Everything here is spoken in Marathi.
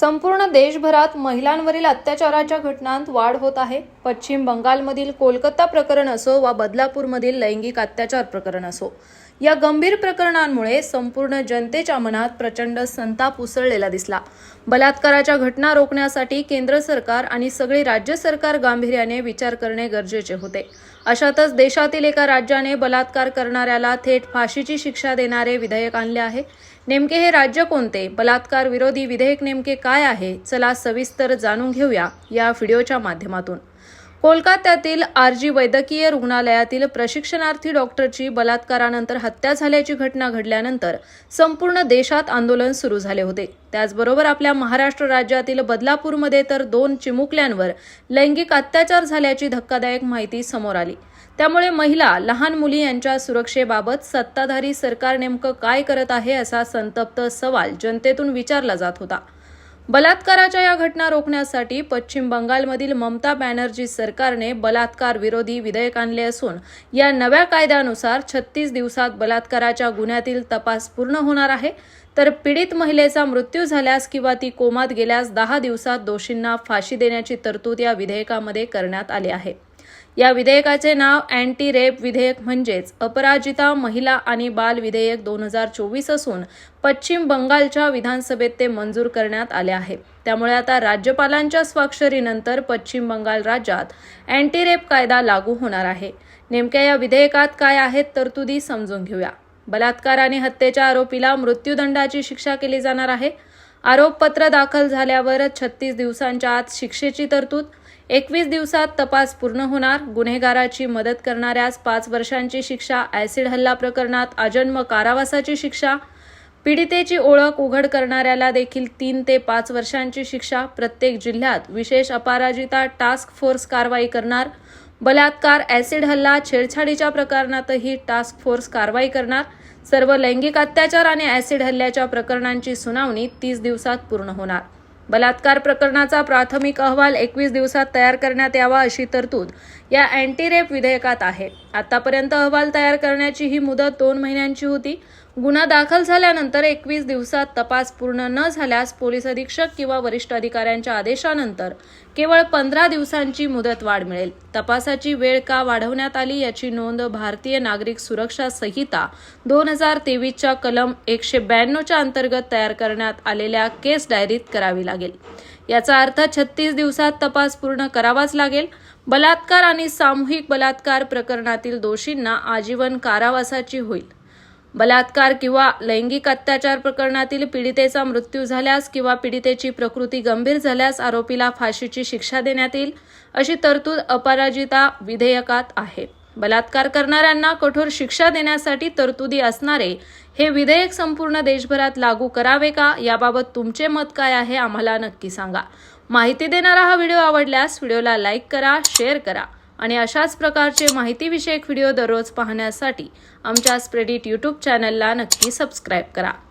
संपूर्ण देशभरात महिलांवरील अत्याचाराच्या घटनांत वाढ होत आहे. पश्चिम बंगालमधील कोलकाता प्रकरण असो वा बदलापूरमधील लैंगिक अत्याचार प्रकरण असो. या गंभीर प्रकरणांमुळे संपूर्ण जनतेच्या मनात प्रचंड संताप उसळलेला दिसला. बलात्काराच्या घटना रोखण्यासाठी केंद्र सरकार आणि सगळे राज्य सरकार गांभीर्याने विचार करणे गरजेचे होते. अशातच देशातील एका राज्याने बलात्कार करणाऱ्याला थेट फाशीची शिक्षा देणारे विधेयक आणले आहे. नेमके हे राज्य कोणते? बलात्कार विरोधी विधेयक नेमके काय आहे? चला सविस्तर जाणून घेऊया या व्हिडिओच्या माध्यमातून. कोलकात्यातील आरजी वैद्यकीय रुग्णालयातील प्रशिक्षणार्थी डॉक्टरची बलात्कारानंतर हत्या झाल्याची घटना घडल्यानंतर संपूर्ण देशात आंदोलन सुरू झाले होते. त्याचबरोबर आपल्या महाराष्ट्र राज्यातील बदलापूरमध्ये तर दोन चिमुकल्यांवर लैंगिक अत्याचार झाल्याची धक्कादायक माहिती समोर आली. त्यामुळे महिला लहान मुली यांच्या सुरक्षेबाबत सत्ताधारी सरकार नेमकं काय करत आहे असा संतप्त सवाल जनतेतून विचारला जात होता. बलात्काराच्या या घटना रोखण्यासाठी पश्चिम बंगालमधील ममता बॅनर्जी सरकारने बलात्कार विरोधी विधेयक आणले असून या नव्या कायद्यानुसार छत्तीस दिवसात बलात्काराच्या गुन्ह्यातील तपास पूर्ण होणार आहे. तर पीडित महिलेचा मृत्यू झाल्यास किंवा ती कोमात गेल्यास दहा दिवसात दोषींना फाशी देण्याची तरतूद या विधेयकामध्ये करण्यात आली आहे. या विधेयकाचे नाव अँटी रेप विधेयक म्हणजेच अपराजिता महिला आणि बाल विधेयक दोन हजार चोवीस असून पश्चिम बंगालच्या विधानसभेत ते मंजूर करण्यात आले आहे. त्यामुळे आता राज्यपालांच्या स्वाक्षरीनंतर पश्चिम बंगाल राज्यात अँटी रेप कायदा लागू होणार आहे. नेमक्या या विधेयकात काय आहेत तरतुदी समजून घेऊया. बलात्कार आणि हत्येच्या आरोपीला मृत्यूदंडाची शिक्षा केली जाणार आहे. आरोपपत्र दाखल झाल्यावर छत्तीस दिवसांच्या आत शिक्षेची तरतूद एकवीस दिवसात तपास पूर्ण होणार. गुन्हेगाराची मदत करणाऱ्यास पाच वर्षांची शिक्षा ॲसिड हल्ला प्रकरणात आजन्म कारावासाची शिक्षा पीडितेची ओळख उघड करणाऱ्याला देखील तीन ते पाच वर्षांची शिक्षा. प्रत्येक जिल्ह्यात विशेष अपराजिता टास्क फोर्स कारवाई करणार. बलात्कार ॲसिड हल्ला छेडछाडीच्या प्रकरणातही टास्क फोर्स कारवाई करणार. सर्व लैंगिक अत्याचार आणि ॲसिड हल्ल्याच्या प्रकरणांची सुनावणी तीस दिवसात पूर्ण होणार. बलात्कार प्रकरणाचा प्राथमिक अहवाल एकवीस दिवसात तयार करण्यात यावा अशी तरतूद या अँटी रेप विधेयकात आहे. आतापर्यंत अहवाल तयार करण्याची ही मुदत दोन महिन्यांची होती. गुन्हा दाखल झाल्यानंतर एकवीस दिवसात तपास पूर्ण न झाल्यास पोलीस अधीक्षक किंवा वरिष्ठ अधिकाऱ्यांच्या आदेशानंतर केवळ पंधरा दिवसांची मुदत वाढ मिळेल. तपासाची वेळ का वाढवण्यात आली याची नोंद भारतीय नागरिक सुरक्षा संहिता दोन हजार तेवीसच्या कलम एकशे ब्याण्णवच्या अंतर्गत तयार करण्यात आलेल्या केस डायरीत करावी लागेल. याचा अर्थ छत्तीस दिवसात तपास पूर्ण करावाच लागेल. बलात्कार आणि सामूहिक बलात्कार प्रकरणातील दोषींना आजीवन कारावासाची होईल. बलात्कार किंवा लैंगिक अत्याचार प्रकरणातील पीडितेचा मृत्यू झाल्यास किंवा पीडितेची प्रकृती गंभीर झाल्यास आरोपीला फाशीची शिक्षा देण्यात येईल अशी तरतूद अपराजिता विधेयकात आहे. बलात्कार करणाऱ्यांना कठोर शिक्षा देण्यासाठी तरतुदी असणारे हे विधेयक संपूर्ण देशभरात लागू करावे का? याबाबत तुमचे मत काय आहे आम्हाला नक्की सांगा. माहिती देणारा हा व्हिडिओ आवडल्यास व्हिडिओला लाईक करा शेअर करा आणि अशाच प्रकारचे माहितीविषयक व्हिडिओ दररोज पाहण्यासाठी आमच्या स्प्रेडिट यूट्यूब चॅनलला नक्की सबस्क्राईब करा.